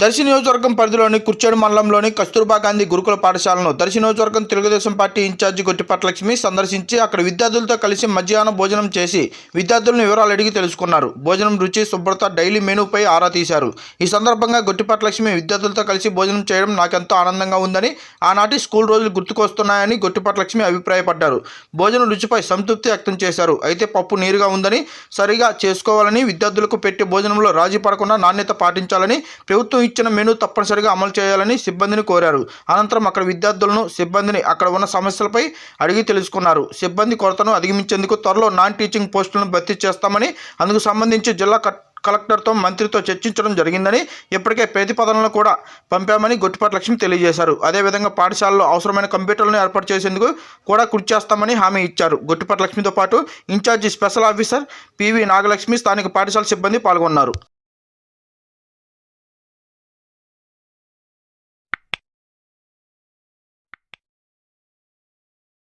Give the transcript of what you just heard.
దర్శి నియోజకవర్గం పరిధిలోని కుర్చేడు మండలంలోని కస్తూర్బా గాంధీ గురుకుల పాఠశాలను దర్శి నియోజకవర్గం తెలుగుదేశం పార్టీ ఇన్ఛార్జి గొట్టిపట్ల లక్ష్మి సందర్శించి అక్కడ విద్యార్థులతో కలిసి మధ్యాహ్నం భోజనం చేసి విద్యార్థులను వివరాలు అడిగి తెలుసుకున్నారు. భోజనం రుచి శుభ్రత డైలీ మెనూపై ఆరా తీశారు. ఈ సందర్భంగా గొట్టిపట్ల లక్ష్మి విద్యార్థులతో కలిసి భోజనం చేయడం నాకెంతో ఆనందంగా ఉందని ఆనాటి స్కూల్ రోజులు గుర్తుకొస్తున్నాయని గొట్టిపట్ల లక్ష్మి అభిప్రాయపడ్డారు. భోజనం రుచిపై సంతృప్తి వ్యక్తం చేశారు. అయితే పప్పు నీరుగా ఉందని సరిగా చేసుకోవాలని విద్యార్థులకు పెట్టే భోజనంలో రాజీ పడకుండా నాణ్యత పాటించాలని ప్రభుత్వం ఇచ్చిన మెను తప్పనిసరిగా అమలు చేయాలని సిబ్బందిని కోరారు. అనంతరం అక్కడ విద్యార్థులను సిబ్బందిని అక్కడ ఉన్న సమస్యలపై అడిగి తెలుసుకున్నారు. సిబ్బంది కొరతను అధిగమించేందుకు త్వరలో నాన్ టీచింగ్ పోస్టులను భర్తీ చేస్తామని అందుకు సంబంధించి జిల్లా కట్ కలెక్టర్తో మంత్రితో చర్చించడం జరిగిందని ఇప్పటికే ప్రతిపాదనలు కూడా పంపామని గొట్టిపాటి లక్ష్మి తెలియజేశారు. అదేవిధంగా పాఠశాలలో అవసరమైన కంప్యూటర్లను ఏర్పాటు చేసేందుకు కూడా కృషి చేస్తామని హామీ ఇచ్చారు. గొట్టిపాటి లక్ష్మితో పాటు incharge special officer PV Nagalakshmi స్థానిక పాఠశాల సిబ్బంది పాల్గొన్నారు.